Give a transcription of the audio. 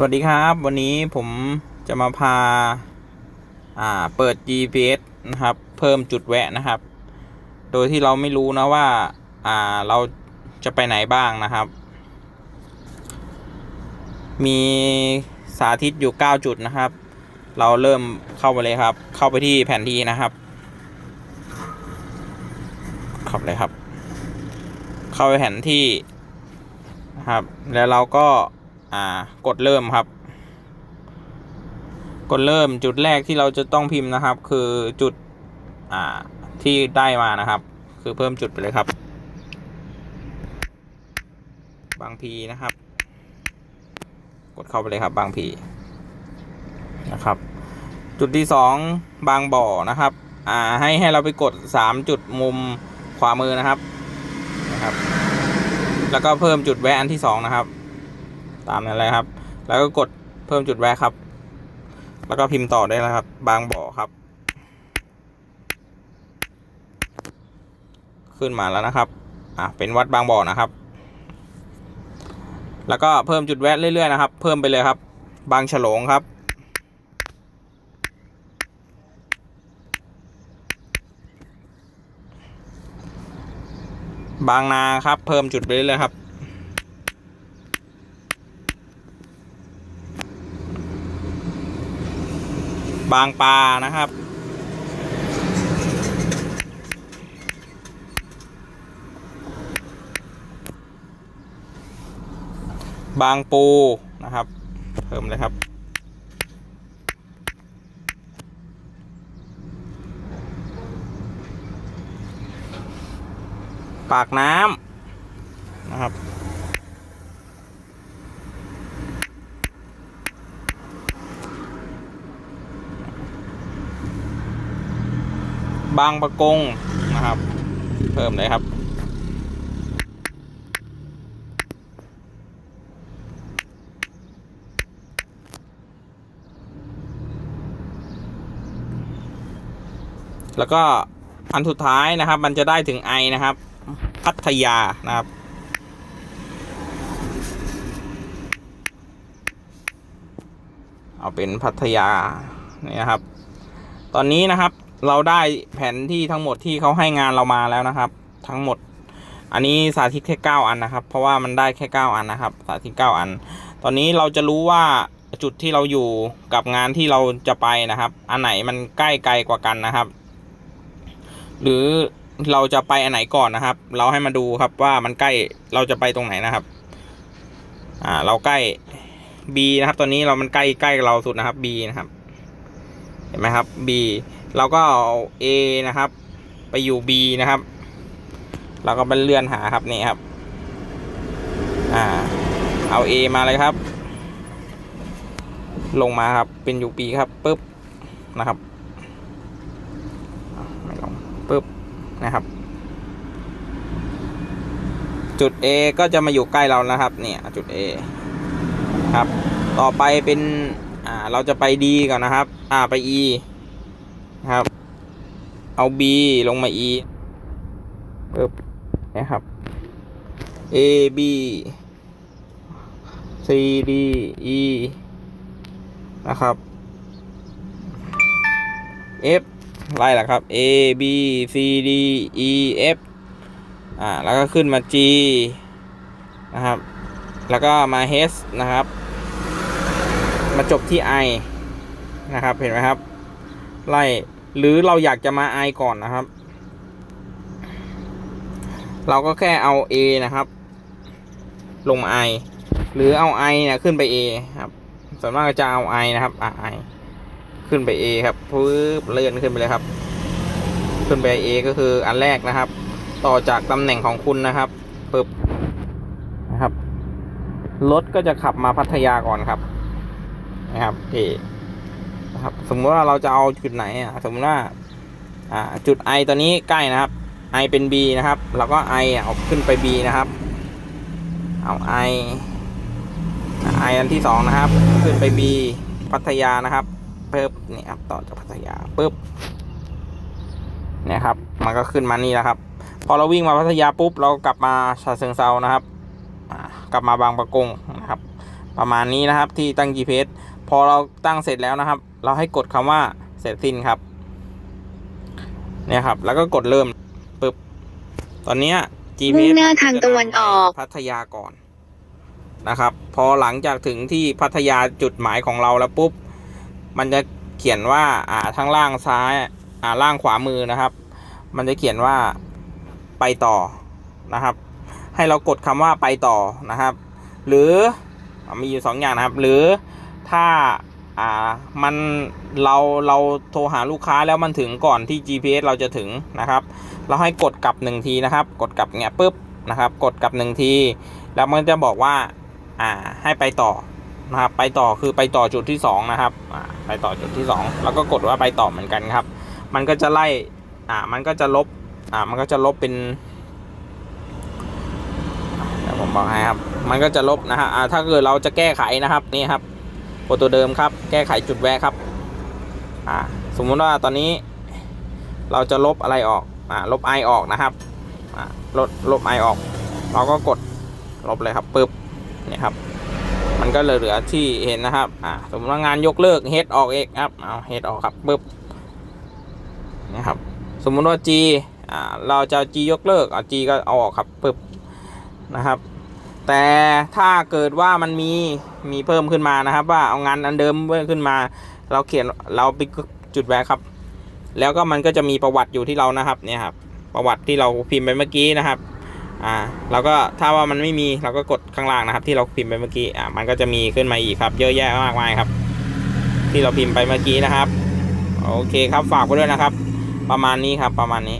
สวัสดีครับ วันนี้ผมจะมาพาอ่าเปิด GPS นะครับ เพิ่มจุดแวะนะครับ โดยที่เราไม่รู้นะว่าอ่าเราจะไปไหนบ้างนะครับ มีสาธิตอยู่ 9 จุดนะครับ เราเริ่มเข้าไปเลยครับ เข้าไปที่แผนที่นะครับข้าไปเลยครับ เข้าไปแผนที่นะครับ แล้วเราก็ อ่ากดเริ่มครับ กดเริ่มจุดแรกที่เราจะต้องพิมพ์นะครับ คือจุดอ่าที่ได้มานะครับ คือเพิ่มจุดไปเลยครับ บางพีนะครับ กดเข้าไปเลยครับ บางพีนะครับ จุดที่สองบางบ่อนะครับอ่าให้ให้เราไปกดสามจุดมุมขวามือนะครับนะครับ แล้วก็เพิ่มจุดแวะอันที่สองนะครับ ตามนั้นเลยครับ แล้วก็กดเพิ่มจุดแวะครับ แล้วก็พิมพ์ต่อได้แล้วครับ บางบ่อครับ ขึ้นมาแล้วนะครับอะเป็นวัดบางบ่อนะครับ แล้วก็เพิ่มจุดแวะเรื่อยๆนะครับ เพิ่มไปเลยครับ บางฉลงครับบางนาครับ เพิ่มจุดไปเรื่อยๆครับ บางปลานะครับ บางปูนะครับ เพิ่มเลยครับ ปากน้ำนะครับ บางประกงนะครับ เพิ่มเลยครับ แล้วก็อันสุดท้ายนะครับ มันจะได้ถึงไอนะครับ พัทยานะครับเอาเป็นพัทยานี่นะครับ ตอนนี้นะครับ เราได้แผนที่ทั้งหมดที่เขาให้งานเรามาแล้วนะครับ ทั้งหมด อันนี้สาธิตแค่เก้าอันนะครับ เพราะว่ามันได้แค่เก้าอันนะครับ สาธิตเก้าอัน ตอนนี้เราจะรู้ว่าจุดที่เราอยู่กับงานที่เราจะไปนะครับ อันไหนมันใกล้ไกลกว่ากันนะครับ หรือเราจะไปอันไหนก่อนนะครับ เราให้มาดูครับว่ามันใกล้เราจะไปตรงไหนนะครับ อ่า เราใกล้ B นะครับ ตอนนี้เรามันใกล้ใกล้เราสุดนะครับ B นะครับ เห็นไหมครับ B เราก็เอา A นะครับ ไปอยู่ B นะครับ เราก็ไปเลื่อนหาครับนี่ครับอ่าเอา A มาเลยครับ ลงมาครับเป็นอยู่ B ครับปุ๊บนะครับไม่ลงปุ๊บนะครับ จุด A ก็จะมาอยู่ใกล้เรานะครับ เนี่ยจุด A ครับ ต่อไปเป็นอ่าเราจะไป D ก่อนนะครับ อ่าไป E ครับ เอา B ลงมา E ปึ๊บนะครับ A B C D E นะครับ F ไล่ละครับ A B C D E F อ่า แล้วก็ขึ้นมา G นะครับ แล้วก็มา H นะครับ มาจบที่ I นะครับ เห็นไหมครับ ไล่หรือเราอยากจะมา I ก่อนนะครับ เราก็แค่เอา A นะครับ ลงมา I หรือเอา I เนี่ยขึ้นไป A ครับส่วนมากจะเอา I นะครับอะ I ขึ้นไป A ครับปึ๊บเลื่อนขึ้นไปเลยครับ ขึ้นไป A ก็คืออันแรกนะครับ ต่อจากตำแหน่งของคุณนะครับปึ๊บนะครับรถก็จะขับมาพัทยาก่อนครับ นะครับ A นะครับ สมมติว่าเราจะเอาจุดไหนอะสมมติว่าอ่าจุด I ตัวนี้ใกล้นะครับ I เป็น B นะครับแล้วก็ I เอาขึ้นไป B นะครับ เอา I I อันที่สองนะครับ ขึ้นไป B พัทยานะครับปึ๊บนี่ครับต่อจากพัทยาปึ๊บเนี่ยครับ มันก็ขึ้นมานี่แล้วครับ พอเราวิ่งมาพัทยาปุ๊บเรากลับมาชาเชิงเซานะครับกลับมาบางประกงนะครับ ประมาณนี้นะครับที่ตั้ง GPS พอเราตั้งเสร็จแล้วนะครับ เราให้กดคำว่าเสร็จสิ้นครับ เนี่ยครับ แล้วก็กดเริ่มปึ๊บตอนเนี้ย GPS มุ่งหน้าทางตะวันออกพัทยาก่อนนะครับ พอหลังจากถึงที่พัทยาจุดหมายของเราแล้วปุ๊บ มันจะเขียนว่าอ่าทางล่างซ้ายอ่าล่างขวามือนะครับ มันจะเขียนว่าไปต่อนะครับ ให้เรากดคำว่าไปต่อนะครับ หรืออ่ามีอยู่สองอย่างนะครับ หรือ ถ้าอ่ามันเราเราโทรหาลูกค้าแล้วมันถึงก่อนที่ GPS เราจะถึงนะครับ เราให้กดกลับหนึ่งทีนะครับ กดกลับเงี้ยปุ๊บนะครับ กดกลับหนึ่งที แล้วมันจะบอกว่าอ่าให้ไปต่อนะครับ ไปต่อคือไปต่อจุดที่สองนะครับอ่าไปต่อจุดที่สองแล้วก็กดว่าไปต่อเหมือนกันครับ มันก็จะไล่อ่ามันก็จะลบอ่ามันก็จะลบเป็นเดี๋ยวผมบอกให้ครับ มันก็จะลบนะฮะอ่าถ้าเกิดเราจะแก้ไขนะครับนี่ครับ โปรตัวเดิมครับ แก้ไขจุดแวะครับอ่าสมมุติว่าตอนนี้เราจะลบอะไรออกอ่าลบ i อออกนะครับอ่าลบลบ i อออก เราก็กดลบเลยครับปึ๊บเนี่ยครับ มันก็เหลือที่เห็นนะครับอ่าสมมติว่างานยกเลิก head ออกเองครับเอา head ออกครับปึ๊บนะครับ สมมุติว่า G อ่าเราจะ G ยกเลิกเอา G ก็เอาออกครับปึ๊บนะครับ แต่ถ้าเกิดว่ามันมีมีเพิ่มขึ้นมานะครับ ว่าเอางานอันเดิมเพิ่มขึ้นมา เราเขียนเราไปจุดแวะครับ แล้วก็มันก็จะมีประวัติอยู่ที่เรานะครับเนี่ยครับประวัติที่เราพิมพ์ไปเมื่อกี้นะครับอ่าเราก็ถ้าว่ามันไม่มีเราก็กดข้างล่างนะครับ ที่เราพิมพ์ไปเมื่อกี้อ่ามันก็จะมีขึ้นมาอีกครับ เยอะแยะมากมายครับ ที่เราพิมพ์ไปเมื่อกี้นะครับโอเคครับฝากไว้ด้วยนะครับ ประมาณนี้ครับประมาณนี้